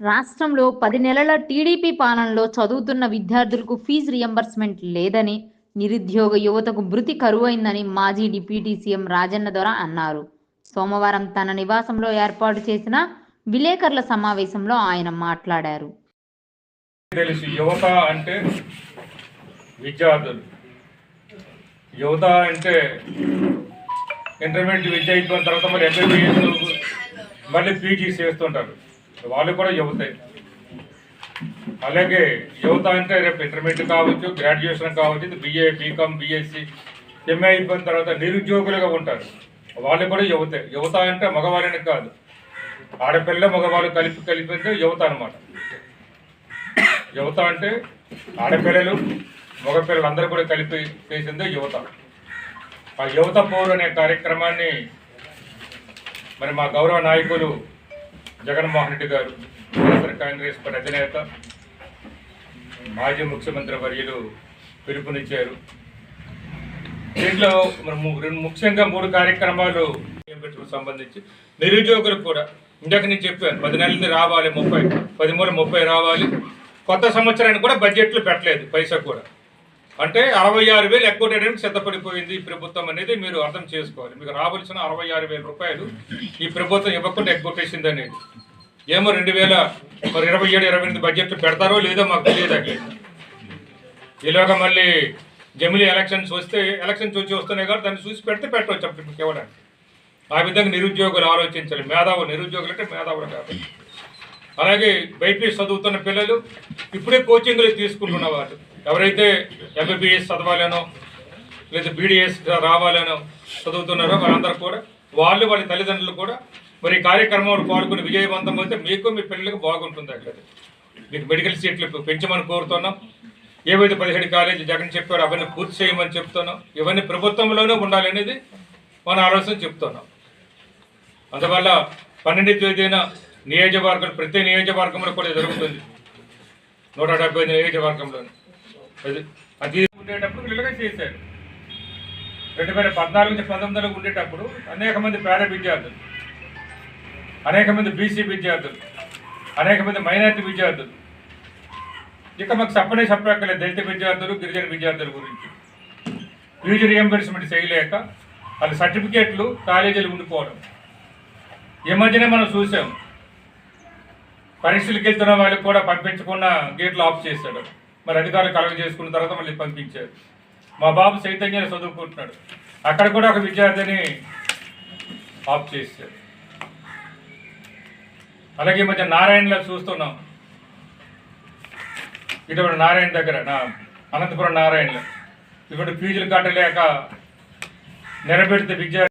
రాష్ట్రంలో పది నెలల టీడీపీ పాలనలో చదువుతున్న విద్యార్థులకు ఫీజు రియంబర్స్మెంట్ లేదని నిరుద్యోగ యువతకు మృతి కరువైందని మాజీ డిప్యూటీ సీఎం రాజన్న దొర అన్నారు. సోమవారం తన నివాసంలో ఏర్పాటు చేసిన విలేకరుల సమావేశంలో ఆయన మాట్లాడారు. తెలుసు యువత అంటే విద్యార్థులు. యువత అంటే ఇంటర్మీడియట్ విద్య అయిపోయిన తర్వాత మరి ఎంబీబీఎస్ మళ్ళీ పీజీ చేస్తుంటారు. వాళ్ళు కూడా యువతే. అలాగే యువత అంటే రేపు ఇంటర్మీడియట్ కావచ్చు గ్రాడ్యుయేషన్ కావచ్చు బిఏ బీకామ్ బీఎస్సీ ఎంఏ అయిపోయిన తర్వాత నిరుద్యోగులుగా ఉంటారు. వాళ్ళు కూడా యువతే. యువత అంటే మగవాళ్ళని కాదు. ఆడపిల్ల మగవాళ్ళు కలిపి కలిపితే యువత అనమాట యువత అంటే ఆడపిల్లలు మగపిల్లలు అందరూ కూడా కలిపి చేసిందే యువత. ఆ యువత పౌరు అనే కార్యక్రమాన్ని మరి మా గౌరవ నాయకులు జగన్మోహన్ రెడ్డి గారు వైఎస్ఆర్ కాంగ్రెస్ పార్టీ అధినేత మాజీ ముఖ్యమంత్రి వర్యులు పిలుపునిచ్చారు. దీంట్లో మరి ము- రెండు- ముఖ్యంగా మూడు కార్యక్రమాలు పెట్టుకు సంబంధించి నిరుద్యోగులకు కూడా ఇందాక నేను చెప్పాను పది నెలలది రావాలి ముప్పై పది మూడు ముప్పై రావాలి. కొత్త సంవత్సరానికి కూడా బడ్జెట్లు పెట్టలేదు పైసా కూడా. అంటే అరవై ఆరు వేలు ఎగ్గొట్టడానికి సిద్ధపడిపోయింది ఈ ప్రభుత్వం అనేది మీరు అర్థం చేసుకోవాలి. మీకు రావాల్సిన అరవై ఆరు వేల రూపాయలు ఈ ప్రభుత్వం ఇవ్వకుండా ఎగ్గొట్టేసింది అనేది. ఏమో రెండు వేల మరి ఇరవై ఏడు ఇరవై ఎనిమిది బడ్జెట్ పెడతారో లేదో మాకు తెలియదు అట్లే. ఈలోగా మళ్ళీ జమిలీ ఎలక్షన్స్ వస్తే ఎలక్షన్స్ వచ్చి వస్తున్నాయి కాబట్టి దాన్ని చూసి పెడితే పెట్టవచ్చు అప్పుడు ఇవ్వడానికి. ఆ విధంగా నిరుద్యోగులు ఆలోచించాలి. మేధావులు నిరుద్యోగులు అంటే మేధావులు కాబట్టి. అలాగే బైపీఎస్ చదువుతున్న పిల్లలు ఇప్పుడే కోచింగ్లు తీసుకుంటున్న వాళ్ళు. ఎవరైతే ఎంబీబీఎస్ చదవాలనో లేదా బీడీఎస్ రావాలనో చదువుతున్నారో వాళ్ళందరూ కూడా వాళ్ళు వాళ్ళ తల్లిదండ్రులు కూడా మరి ఈ కార్యక్రమంలో పాల్గొని విజయవంతం అయితే మీకు మీ పిల్లలకు బాగుంటుంది అక్కడ. మీకు మెడికల్ సీట్లు పెంచమని కోరుతున్నాం. ఏవైతే పదిహేడు కాలేజీ జగన్ చెప్పారో అవన్నీ పూర్తి చేయమని చెప్తున్నాం. ఇవన్నీ ప్రభుత్వంలోనే ఉండాలి అనేది మన ఆలోచన చెప్తున్నాం. అందువల్ల పన్నెండు తేదీన నియోజకవర్గం ప్రతి నియోజకవర్గంలో కూడా జరుగుతుంది. నూట డెబ్బై ఐదు నియోజకవర్గంలో అది ఉండేటప్పుడు వీళ్ళుగా చేశారు. రెండు వేల పద్నాలుగు నుంచి పంతొమ్మిదిలో ఉండేటప్పుడు అనేక మంది పేద విద్యార్థులు అనేక మంది బీసీ విద్యార్థులు అనేక మంది మైనారిటీ విద్యార్థులు. ఇక మాకు చెప్పనే చెప్పక్కర్లేదు దళిత విద్యార్థులు గిరిజన విద్యార్థుల గురించి. ఫీజు రియంబర్స్మెంట్ చేయలేక వాళ్ళ సర్టిఫికేట్లు కాలేజీలు ఉండిపోవడం. ఈ మధ్యనే మనం చూసాం పరీక్షలకు వెళ్తున్న వాళ్ళకి కూడా పంపించకుండా గేట్లు ఆఫ్ చేశాడు. మరి అధికారులు కలగ చేసుకున్న తర్వాత మళ్ళీ పంపించారు. మా బాబు చైతన్య చదువుకుంటున్నాడు. అక్కడ కూడా ఒక విద్యార్థిని ఆఫ్ చేశారు అలాగే మధ్య నారాయణలో చూస్తున్నాం. ఇటువంటి నారాయణ దగ్గర నా అనంతపురం నారాయణలో. ఇప్పుడు ఫీజులు కట్టలేక నిలబెడితే విద్యార్థి